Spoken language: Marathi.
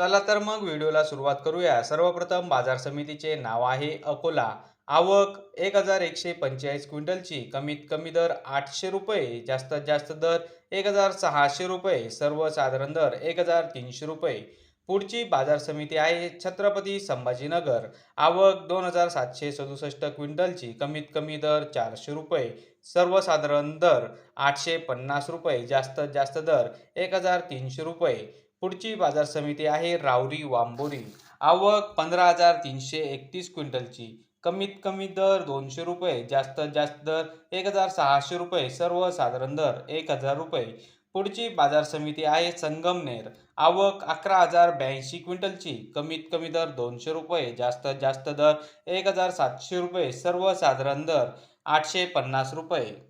चला तर मग व्हिडिओला सुरुवात करूया. सर्वप्रथम बाजार समितीचे नाव आहे अकोला. आवक एक हजार एकशे पंचेचाळीस क्विंटलची कमीत कमी दर आठशे रुपये जास्तीत जास्त दर एक हजार सहाशे रुपये सर्वसाधारण दर एक हजार तीनशे रुपये. पुढची बाजार समिती आहे छत्रपती संभाजीनगर. आवक दोन हजार सातशे सदुसष्ट क्विंटलची कमीत कमी दर चारशे रुपये सर्वसाधारण दर आठशे पन्नास रुपये जास्तीत जास्त दर एक हजार तीनशे रुपये. पुढची बाजार समिती आहे रावरी वांबोरी. आवक पंधरा हजार तीनशे एकतीस क्विंटलची. कमीत कमी दर दोनशे रुपये जास्तीत जास्त दर एक हजार सहाशे रुपये सर्वसाधारण दर एक हजार रुपये. पुढची बाजार समिती आहे संगमनेर. आवक अकरा हजार ब्याऐंशी क्विंटलची. कमीत कमी दर दोनशे रुपये जास्तीत जास्त दर एक हजार सातशे रुपये सर्वसाधारण दर आठशे पन्नास रुपये.